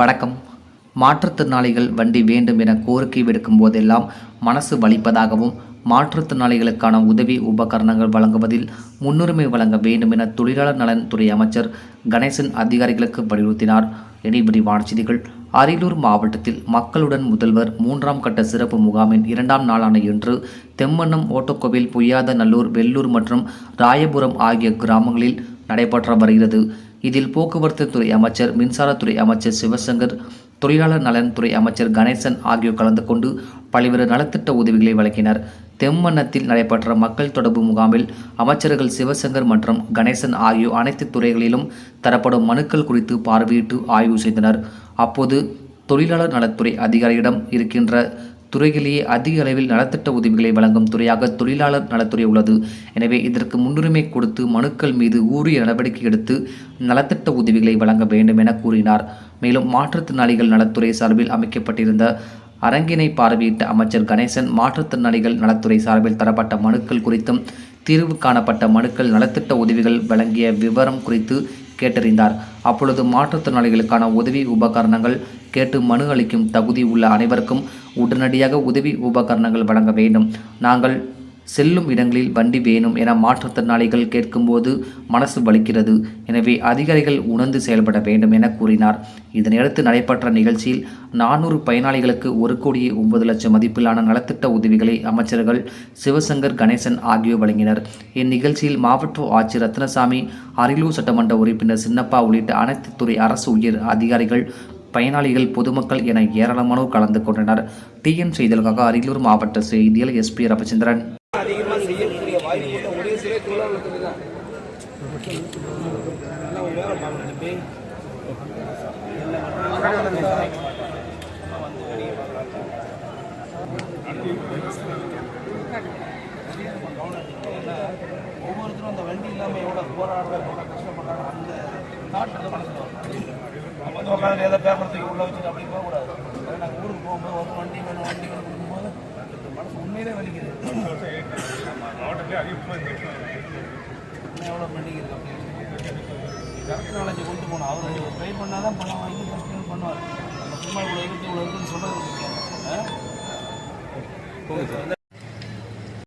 வணக்கம். மாற்றுத்திறனாளிகள் வண்டி வேண்டும் என கோரிக்கை விடுக்கும் போதெல்லாம் மனசு வலிப்பதாகவும் மாற்றுத்திறனாளிகளுக்கான உதவி உபகரணங்கள் வழங்குவதில் முன்னுரிமை வழங்க வேண்டும் என தொழிலாளர் நலன் துறை அமைச்சர் கணேசன் அதிகாரிகளுக்கு வலியுறுத்தினார். இனி விரிவான செய்திகள். அரியலூர் மாவட்டத்தில் மக்களுடன் முதல்வர் மூன்றாம் கட்ட சிறப்பு முகாமின் இரண்டாம் நாளான இன்று தெம்மண்ணம் ஓட்டக்கோவில் பொய்யாத நல்லூர் வெள்ளூர் மற்றும் ராயபுரம் ஆகிய கிராமங்களில் நடைபெற்று வருகிறது. இதில் போக்குவரத்து துறை அமைச்சர் மின்சாரத்துறை அமைச்சர் சிவசங்கர் தொழிலாளர் நலன்துறை அமைச்சர் கணேசன் ஆகியோர் கலந்து கொண்டு பல்வேறு நலத்திட்ட உதவிகளை வழங்கினர். தெம்மன்னத்தில் நடைபெற்ற மக்கள் தொடர்பு முகாமில் அமைச்சர்கள் சிவசங்கர் மற்றும் கணேசன் ஆகியோர் அனைத்து துறைகளிலும் தரப்படும் மனுக்கள் குறித்து பார்வையிட்டு ஆய்வு செய்தனர். அப்போது தொழிலாளர் நலத்துறை அதிகாரியிடம் இருக்கின்ற துறையிலேயே அதிக அளவில் நலத்திட்ட உதவிகளை வழங்கும் துறையாக தொழிலாளர் நலத்துறை உள்ளது. எனவே இதற்கு முன்னுரிமை கொடுத்து மனுக்கள் மீது ஊரிய நடவடிக்கை எடுத்து நலத்திட்ட உதவிகளை வழங்க வேண்டும் என கூறினார். மேலும் மாற்றுத்திறனாளிகள் நலத்துறை சார்பில் அமைக்கப்பட்டிருந்த அரங்கினை பார்வையிட்ட அமைச்சர் கணேசன் மாற்றுத்திறனாளிகள் நலத்துறை சார்பில் தரப்பட்ட மனுக்கள் குறித்தும் தீர்வு காணப்பட்ட மனுக்கள் நலத்திட்ட உதவிகள் வழங்கிய விவரம் குறித்து கேட்டறிந்தார். அப்பொழுது மாற்றுத்திறனாளிகளுக்கான உதவி உபகரணங்கள் கேட்டு மனு அளிக்கும் தகுதி உள்ள அனைவருக்கும் உடனடியாக உதவி உபகரணங்கள் வழங்க வேண்டும். நாங்கள் செல்லும் இடங்களில் வண்டி வேணும் என மாற்றுத்திறனாளிகள் கேட்கும்போது மனசு வலிக்கிறது. எனவே அதிகாரிகள் உணர்ந்து செயல்பட வேண்டும் என கூறினார். இதனையடுத்து நடைபெற்ற நிகழ்ச்சியில் நானூறு பயனாளிகளுக்கு ஒரு கோடியே ஒன்பது லட்சம் மதிப்பிலான நலத்திட்ட உதவிகளை அமைச்சர்கள் சிவசங்கர் கணேசன் ஆகியோர் வழங்கினர். இந்நிகழ்ச்சியில் மாவட்ட ஆட்சியர் ரத்னசாமி அரியலூர் சட்டமன்ற உறுப்பினர் சின்னப்பா உள்ளிட்ட அனைத்து துறை அரசு உயர் அதிகாரிகள் பயனாளிகள் பொதுமக்கள் என ஏராளமானோர் கலந்து கொண்டனர். டிஎன் செய்திகளுக்காக அரியலூர் மாவட்ட செய்தியாளர் எஸ்பி ரவிச்சந்திரன். தம்பி ஒவ்வொருத்தரும் அந்த வண்டி இல்லாமல் எவ்வளோ போராடுறாங்க எவ்வளோ கஷ்டப்படுறாங்க அந்த தாட் வந்து மனசில் வரும் நம்ம வந்து உட்காந்து ஏதோ பேப்பர் தூக்கி உள்ள வச்சுட்டு அப்படி போகக்கூடாது. அதாவது நாங்கள் ஊருக்கு போகும்போது ஒரு வண்டி வேணும் வண்டி வேணும் கொடுக்கும்போது மனசு உண்மையிலே வலிக்குது. எவ்வளோ பெண்டிங் இருக்குது அப்படின்னு கரெக்ட் நாலேஜ் கொண்டு போகணும். அவர் ட்ரை பண்ணால் தான் பணம் வாங்கி ஃபஸ்ட்டு பண்ணுவார். நம்ம சும்மா இவ்வளோ இருக்கு இவ்வளோ இருக்குன்னு சொல்கிறது